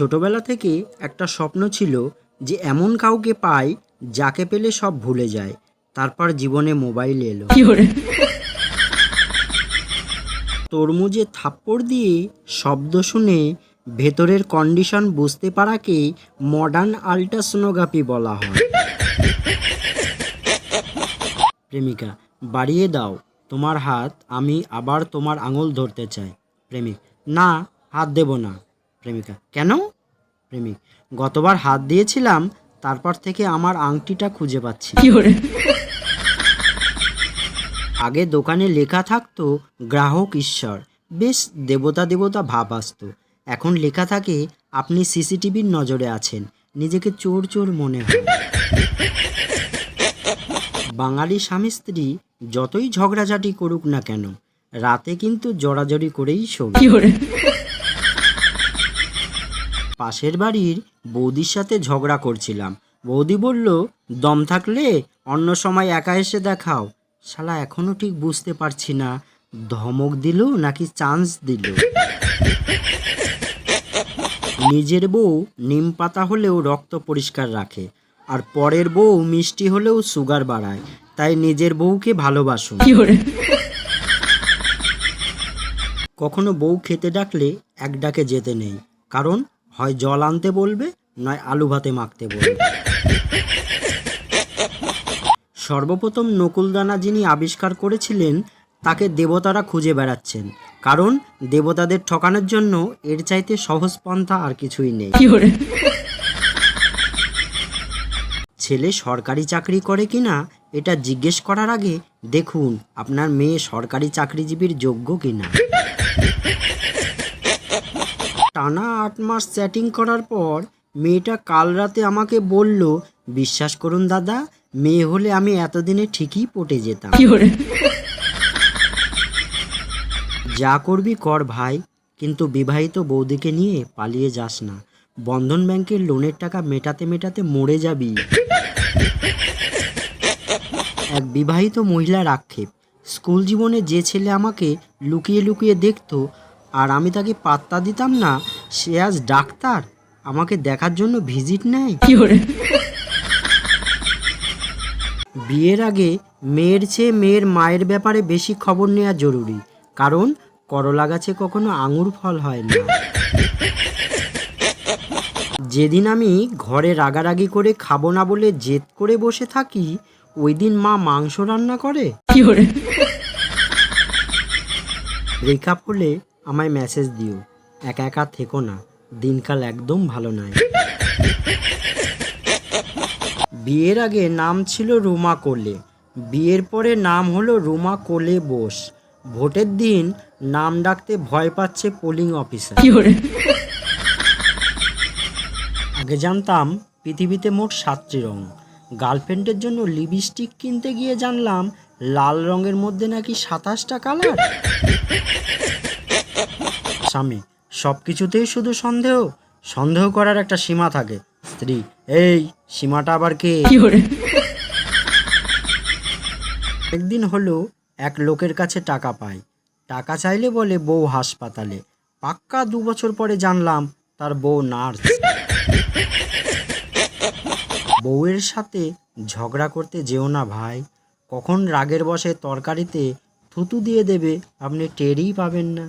ছোটবেলা থেকে একটা স্বপ্ন ছিল যে এমন কাউকে পাই যাকে পেলে সব ভুলে যায়। তারপর জীবনে মোবাইল এলো। তরমুজে থাপ্পড় দিয়ে শব্দ শুনে ভেতরের কন্ডিশন বুঝতে পারাকে মডার্ন আল্ট্রাসোনোগ্রাফি বলা হয়। প্রেমিকা বাড়িয়ে দাও। তোমার হাত আমি আবার তোমার আঙুল ধরতে চাই। প্রেমিক না হাত দেব না। প্রেমিকা। কেন? প্রেমিক। গতবার হাত দিয়েছিলাম তারপর থেকে আমার আংটিটা খুঁজে পাচ্ছি। আগে দোকানে লেখা থাকতো গ্রাহক ঈশ্বর। বেশ দেবতা দেবতা ভাব আসতো। এখন লেখা থাকে আপনি সিসিটিভির নজরে আছেন। নিজেকে চোর চোর মনে হয়। বাঙালি স্বামী স্ত্রী যতই ঝগড়াঝাটি করুক না কেন রাতে কিন্তু জড়াজড়ি করেই শোবে পাশের বাড়ির বৌদির সাথে ঝগড়া করছিলাম। বৌদি বলল দম থাকলে অন্য সময় একা এসে দেখাও। শালা এখনও ঠিক বুঝতে পারছি না ধমক দিল নাকি চান্স দিল? নিজের বউ নিম পাতা হলেও রক্ত পরিষ্কার রাখে আর পরের বউ মিষ্টি হলেও সুগার বাড়ায় তাই নিজের বউকে ভালোবাসুন কখনো বউ খেতে ডাকলে এক ডাকে যেতে নেই কারণ হয় জল আনতে বলবে নয় আলু ভাতে মাখতে বলবে। সর্বপ্রথম নকুলদানা যিনি আবিষ্কার করেছিলেন তাকে দেবতারা খুঁজে বেড়াচ্ছেন। কারণ দেবতাদের ঠকানোর জন্য এর চাইতে সহজ পন্থা আর কিছুই নেই। ছেলে সরকারি চাকরি করে কিনা এটা জিজ্ঞেস করার আগে দেখুন আপনার মেয়ে সরকারি চাকরিজীবীর যোগ্য কিনা। টানা আট মাস চ্যাটিং করার পর মেয়েটা কাল রাতে আমাকে বলল বিশ্বাস করুন দাদা মেয়ে হলে আমি এতদিনে ঠিকই পটে যেতাম। যা করবি কর ভাই কিন্তু বিবাহিত বৌদিকে নিয়ে পালিয়ে যাস না। বন্ধন ব্যাংকের লোনের টাকা মেটাতে মেটাতে মরে যাবি। এক বিবাহিত মহিলার আক্ষেপ। স্কুল জীবনে যে ছেলে আমাকে লুকিয়ে লুকিয়ে দেখতো আর আমি তাকে পাত্তা দিতাম না সে আজ ডাক্তার আমাকে দেখার জন্য ভিজিট নেয়। বিয়ের আগে মেয়ের চেয়ে মেয়ের মায়ের ব্যাপারে বেশি খবর নেওয়া জরুরি কারণ করলা গাছে কখনো আঙুর ফল হয় না। যেদিন আমি ঘরে রাগারাগি করে খাব না বলে জেদ করে বসে থাকি ওই দিন মা মাংস রান্না করে। ব্রেকআপ হলে আমায় মেসেজ দিও। একা একা থেকো না। দিনকাল একদম ভালো নয়। বিয়ের আগে নাম ছিল রুমা কোলে। বিয়ের পরে নাম হলো রুমা কোলে বোস। ভোটের দিন নাম ডাকতে ভয় পাচ্ছে পোলিং অফিসার আগে জানতাম পৃথিবীতে মোট সাতটি রং। গার্লফ্রেন্ডের জন্য লিপস্টিক কিনতে গিয়ে জানলাম লাল রঙের মধ্যে নাকি সাতাশটা কালার। স্বামী সব কিছুতেই শুধু সন্দেহ সন্দেহ করার একটা সীমা থাকে। স্ত্রী এই সীমাটা আবার কে? একদিন হলো এক লোকের কাছে টাকা পাই। টাকা চাইলে বলে বউ হাসপাতালে। পাক্কা দু বছর পরে জানলাম তার বউ নার্স। বউয়ের সাথে ঝগড়া করতে যেও না ভাই। কখন রাগের বসে তরকারিতে থুতু দিয়ে দেবে আপনি টেরই পাবেন না।